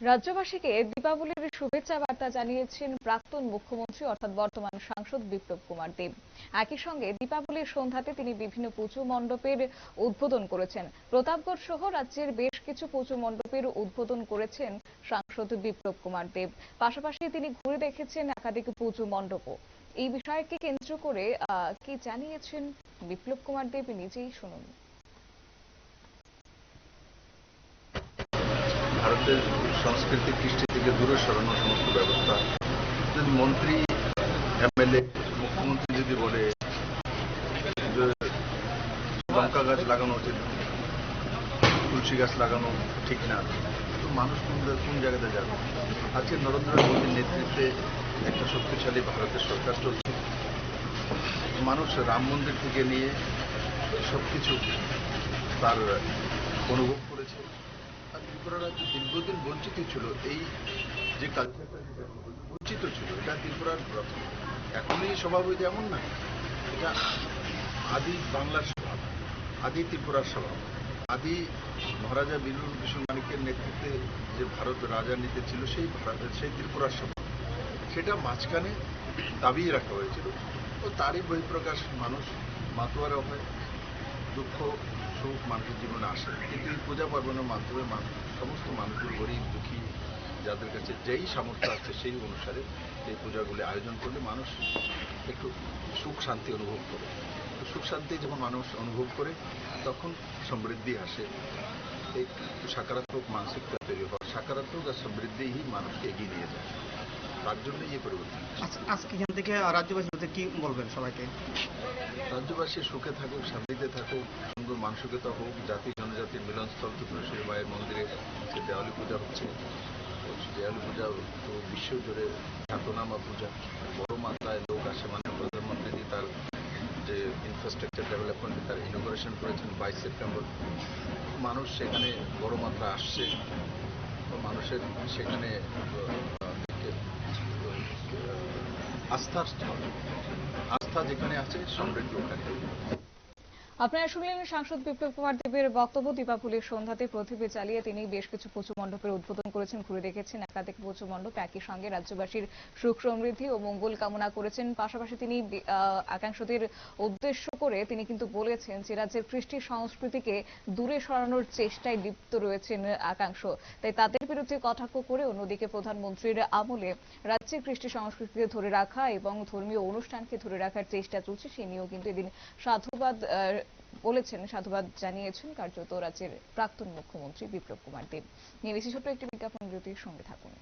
রাজ্যবাসীকে দীপাবলির শুভেচ্ছা বার্তা জানিয়েছেন প্রাক্তন মুখ্যমন্ত্রী, অর্থাৎ বর্তমান সাংসদ বিপ্লব কুমার দেব। একই সঙ্গে দীপাবলির সন্ধ্যাতে তিনি বিভিন্ন পুজো মণ্ডপের উদ্বোধন করেছেন। প্রতাপগড় সহ রাজ্যের বেশ কিছু পুজো মণ্ডপের উদ্বোধন করেছেন সাংসদ বিপ্লব কুমার দেব। পাশাপাশি তিনি ঘুরে দেখেছেন একাধিক পুজো মণ্ডপও। এই বিষয়কে কেন্দ্র করে কি জানিয়েছেন বিপ্লব কুমার দেব, নিজেই শুনুন। ভারতের সংস্কৃতি কৃষ্টি থেকে দূরে সরানো সমস্ত ব্যবস্থা। যদি মন্ত্রী, এমএলএ, মুখ্যমন্ত্রী যদি বলে যে লঙ্কা গাছ লাগানো উচিত, তুলসী গাছ লাগানো ঠিক না, তো মানুষ কোন জায়গাতে যাবে? আজকে নরেন্দ্র মোদীর নেতৃত্বে একটা শক্তিশালী ভারতের সরকার চলছে। মানুষ রাম মন্দির থেকে নিয়ে সবকিছু তার অনুভব বঞ্চিত ছিল, এই যে কালচারটা বঞ্চিত ছিল, এটা ত্রিপুরার প্রথম। এখনই স্বভাব হয়েছে এমন না। এটা আদি বাংলার স্বভাব, আদি ত্রিপুরার স্বভাব। আদি মহারাজা বীরুল কৃষ্ণ মানিকের নেতৃত্বে যে ভারত রাজনীতি ছিল, সেই ভারতের সেই ত্রিপুরার স্বভাব। সেটা মাঝখানে দাবিয়ে রাখা হয়েছিল। ও তারই বহিঃপ্রকাশ মানুষ মাতোয়ারা হয়, দুঃখ সুখ মানুষের জীবনে আসে। কিন্তু এই পূজা পার্বণের মাধ্যমে সমস্ত মানুষগুলো গরিব দুঃখী যাদের কাছে যেই সামর্থ্য আছে সেই অনুসারে এই পূজাগুলি আয়োজন করলে মানুষ একটু সুখ শান্তি অনুভব করে। তো সুখ শান্তি যখন মানুষ অনুভব করে তখন সমৃদ্ধি আসে। এই সাকারাত্মক মানসিকতা তৈরি হয়। সকারাত্মক আর সমৃদ্ধিই মানুষকে এগিয়ে নিয়ে যায়। তার জন্যই এই পরিবর্তন আজকে এখান থেকে রাজ্যবাসী কি বলবেন সবাইকে? রাজ্যবাসী সুখে থাকুক শান্তিতে থাকুক। সুন্দর মানসিকতা হোক, জাতি, জনজাতির মিলনস্থল ত্রিপুরেশ্বরী মায়ের মন্দিরে যে দেওয়ালি পূজা হচ্ছে দেওয়ালি পূজা তো বিশ্ব জুড়ে খ্যাতনামা পূজা। বড় মাত্রায় লোক আসে মানে প্রধানমন্ত্রী তার যে ইনফ্রাস্ট্রাকচার ডেভেলপমেন্ট তার ইনোগ্রেশন করেছেন বাইশ সেপ্টেম্বর। মানুষ সেখানে বড় মাত্রা আসছে। মানুষের সেখানে আস্থার স্থল আস্থা যেখানে আছে, সমৃদ্ধি ওখানে। আপনারা শুনলেন সাংসদ বিপ্লব কুমার দেবের বক্তব্য। দীপাবলির সন্ধ্যাতে প্রতিভে চালিয়ে তিনি বেশ কিছু পুজো মণ্ডপের উদ্বোধন করেছেন, ঘুরে দেখেছেন। একাধিক পুজো মণ্ডপ একই সঙ্গে রাজ্যবাসীর সুখ সমৃদ্ধি ও মঙ্গল কামনা করেছেন। পাশাপাশি তিনি একাংশদের উদ্দেশ্য করে তিনি কিন্তু বলেছেন যে রাজ্যের কৃষ্টি সংস্কৃতিকে দূরে সরানোর চেষ্টায় লিপ্ত রয়েছেন একাংশ। তাই তাদের বিরুদ্ধে কটাক্ষ করে অন্যদিকে প্রধানমন্ত্রীর আমলে রাজ্যের কৃষ্টি সংস্কৃতিকে ধরে রাখা এবং ধর্মীয় অনুষ্ঠানকে ধরে রাখার চেষ্টা চলছে, সে নিয়েও কিন্তু এদিন সাধুবাদ বলেছেন, সাধুবাদ জানিয়েছেন কার্যত রাজ্যের প্রাক্তন মুখ্যমন্ত্রী বিপ্লব কুমার দেব। নিয়ে বেশি ছোট্ট একটি বিজ্ঞাপন বিরতির সঙ্গে থাকুন।